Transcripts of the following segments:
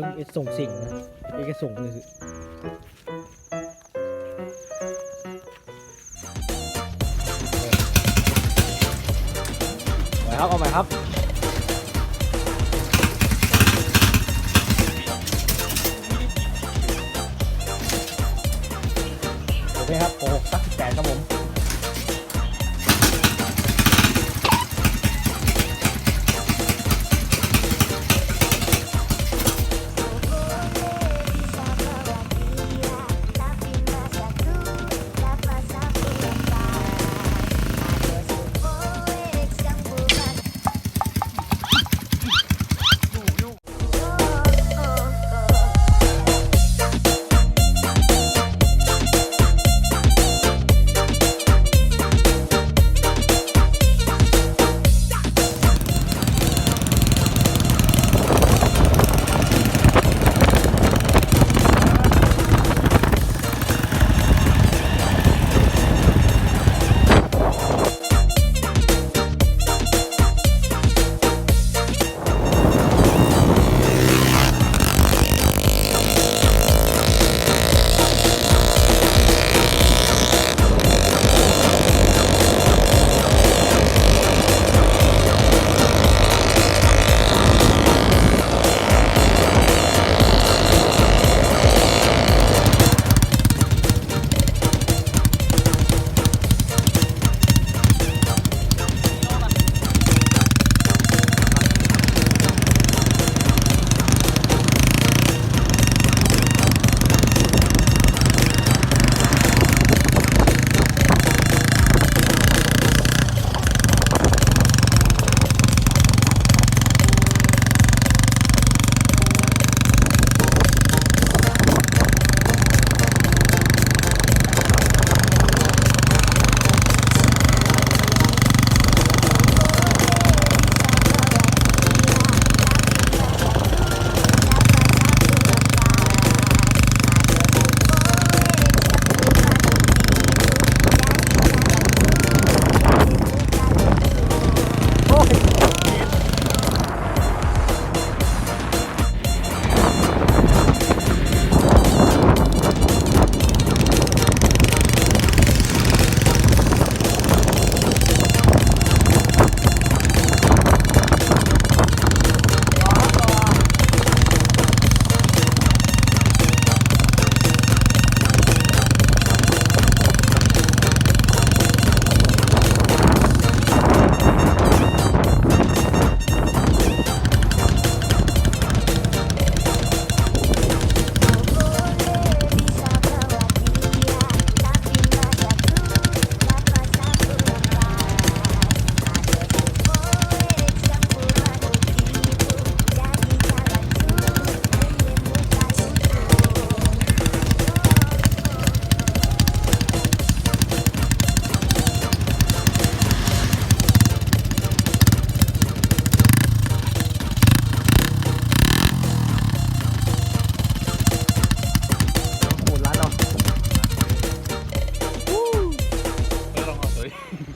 รื่องส่งสิ่งนะเอกส่งเลยคือเอาใหม่ครับเอาใหม่ครับโอเคครับโอ้สักแปดครับผม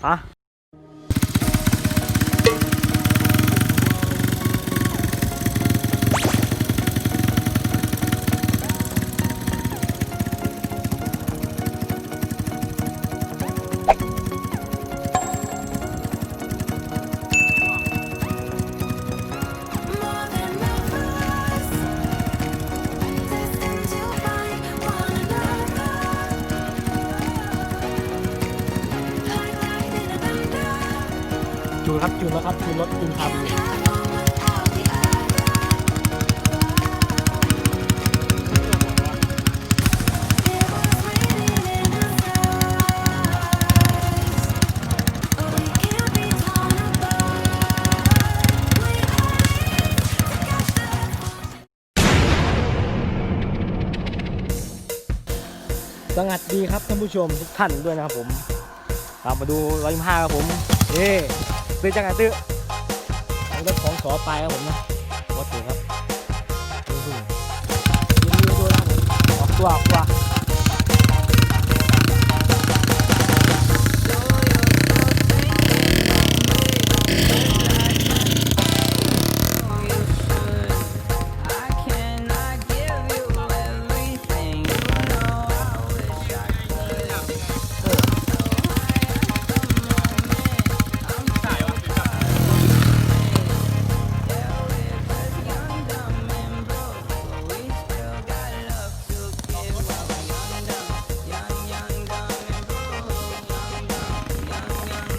ตั จูนครับจูนแล้วครับจูนรถจูนคาบูสงัดดีครับท่านผู้ชมทุกท่านด้วยนะครับผม ตามมาดูร้อยห้าครับผมเอ๊ ซื้อจังไงซื้อเอารถของสอไปครับผมนะวัดถูกครับดูดูดูดูดูนะครับผมออกตัว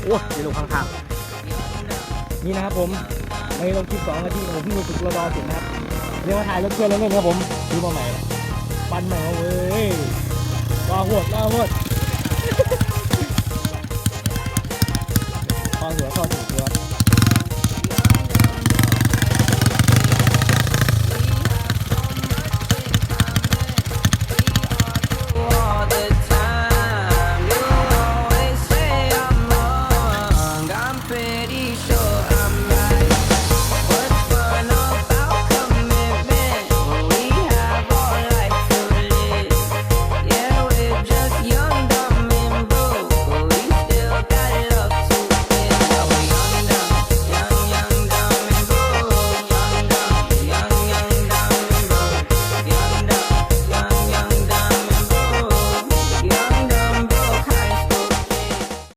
โอ้ยลงข้างๆางนี่นะครับผมในลงคลิปสองอาทิตผมพิ่งมาฝึกรอดอเสร็จนะครับเรียกว่าถ่ายรถเครื่องแล้วเนี่ยครับผมซื้อมาใหม่ปันใหม่เว้ยรอหวดราหวด